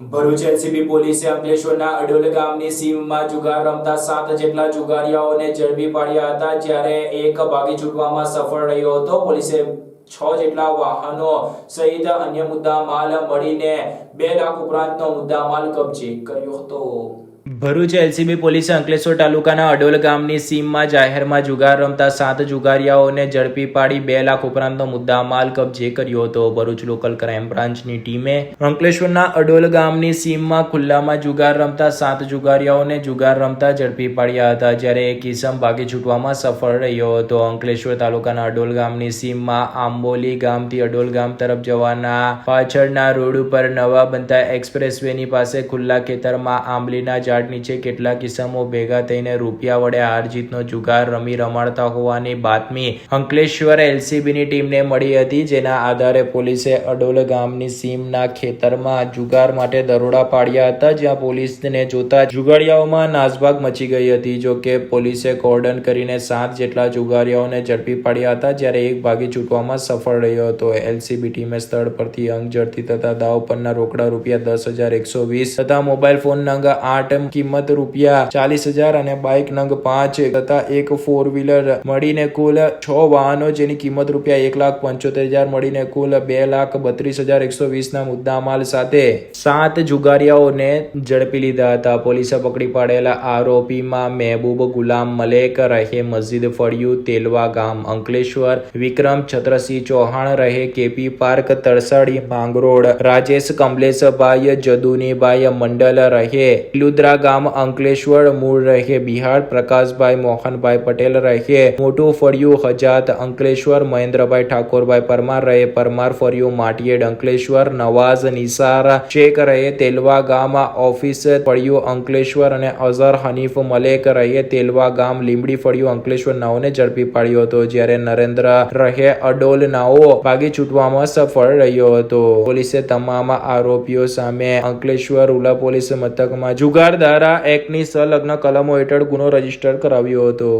Bharuch LCB પોલીસે અંકલેશ્વરના અડોલ ગામની સીમમાં જુગાર રમતા સાત જેટલા જુગારિયાઓને ઝડપી પાડ્યા હતા, જ્યારે એક ભાગી છૂટવામાં સફળ રહ્યો હતો. પોલીસે છ જેટલા વાહનો સહિત અન્ય મુદ્દામાલ મળીને બે લાખ ઉપરાંતનો મુદ્દામાલ કબજે કર્યો હતો. ભરૂચ એલસીબી પોલીસે અંકલેશ્વર તાલુકાના અડોલ ગામની સીમમાં જાહેરમાં જુગાર રમતા સાત જુગારીયાઓને ઝડપી પાડી બે લાખ ઉપરાંતનો મુદ્દામાલ કબજે કર્યો હતો. ભરૂચ લોકલ ક્રાઇમ બ્રાન્ચની ટીમે અંકલેશ્વરના અડોલ ગામની સીમમાં ખુલ્લામાં જુગાર રમતા સાત જુગારીયાઓને જુગાર રમતા ઝડપી પાડ્યા હતા. જ્યારે એક ઇસમ ભાગી છૂટવામાં સફળ રહ્યો હતો. અંકલેશ્વર તાલુકાના અડોલ ગામની સીમમાં આંબોલી ગામથી અડોલ ગામ તરફ જવાના પાછળના રોડ ઉપર નવા બનતા એક્સપ્રેસ વેની પાસે ખુલ્લા ખેતરમાં આંબલીના ઝાડ નીચે કેટલાક કિસ્સામો ભેગા થઈને રૂપિયા વડે હાર જીતનો જુગાર રમી રમાડતા હોવાની બાતમી અંકલેશ્વર એલસીબીની ટીમને મળી હતી, જેના આધારે પોલીસે અડોલ ગામની સીમના ખેતરમાં જુગાર માટે દરોડા પાડ્યા હતા, જ્યાં પોલીસને જોતા જુગાડિયાઓમાં નાસભાગ મચી ગઈ હતી. જો કે પોલીસે કોર્ડન કરીને સાત જેટલા જુગારીયાઓને ઝડપી પાડ્યા હતા, જ્યારે એક ભાગી છૂટવામાં સફળ રહ્યો હતો. એલસીબી ટીમે સ્થળ પરથી અંગ ઝડપી તથા દાવ પરના રોકડા રૂપિયા દસ હજાર એકસો વીસ તથા મોબાઈલ ફોન નંગ આઠ કિંમત રૂપિયા ચાલીસ હજાર અને બાઇક નંગ પાંચ તથા એક ફોર વ્હીલર મળીને કુલ છ વાહનો જેની કિંમત રૂપિયા એક લાખ પંચોતેર હજાર મળીને કુલ બે લાખ બત્રીસ હજાર એકસો વીસના મુદ્દામાલ સાથે સાત જુગારીયાઓને ઝડપી લીધા હતા. પોલીસે પકડી પાડેલા આરોપીમાં મહેબૂબ ગુલામ મલેક રહે મસ્જિદ ફળિયું, તેલવા ગામ અંકલેશ્વર, વિક્રમ છત્રસિંહ ચૌહાણ રહે, K P park Tarsadi Mangrol, Rajesh Kamleshbhai, Jadunibhai Mandal રહે લુદ્રા ગામ અંકલેશ્વર મૂળ રહે. બિહાર પ્રકાશભાઈ મોહનભાઈ પટેલ રહે. મોટું ફળિયું હજાત અંકલેશ્વર, મહેન્દ્રભાઈ ઠાકોરભાઈ પરમાર રહે. પરમાર ફળિયું માટીએડ અંકલેશ્વર, નવાઝ નિસાર શેખ રહે. તેલવા ગામ ઓફિસ ફળિયું અંકલેશ્વર અને અઝર હનીફ મલેક રહે. તેલવા ગામ લીમડી ફળિયું અંકલેશ્વર નાઓને ઝડપી પાડ્યો હતો. જ્યારે નરેન્દ્ર રહે, અડોલ નાઓ ભાગી છૂટવામાં સફળ રહ્યો હતો. પોલીસે તમામ આરોપીઓ સામે અંકલેશ્વર ઉલા પોલીસ મથકમાં જુગાર ધારા એક્ટની સંલગ્ન કલમો હેઠળ ગુનો રજિસ્ટર કરાવ્યો હતો.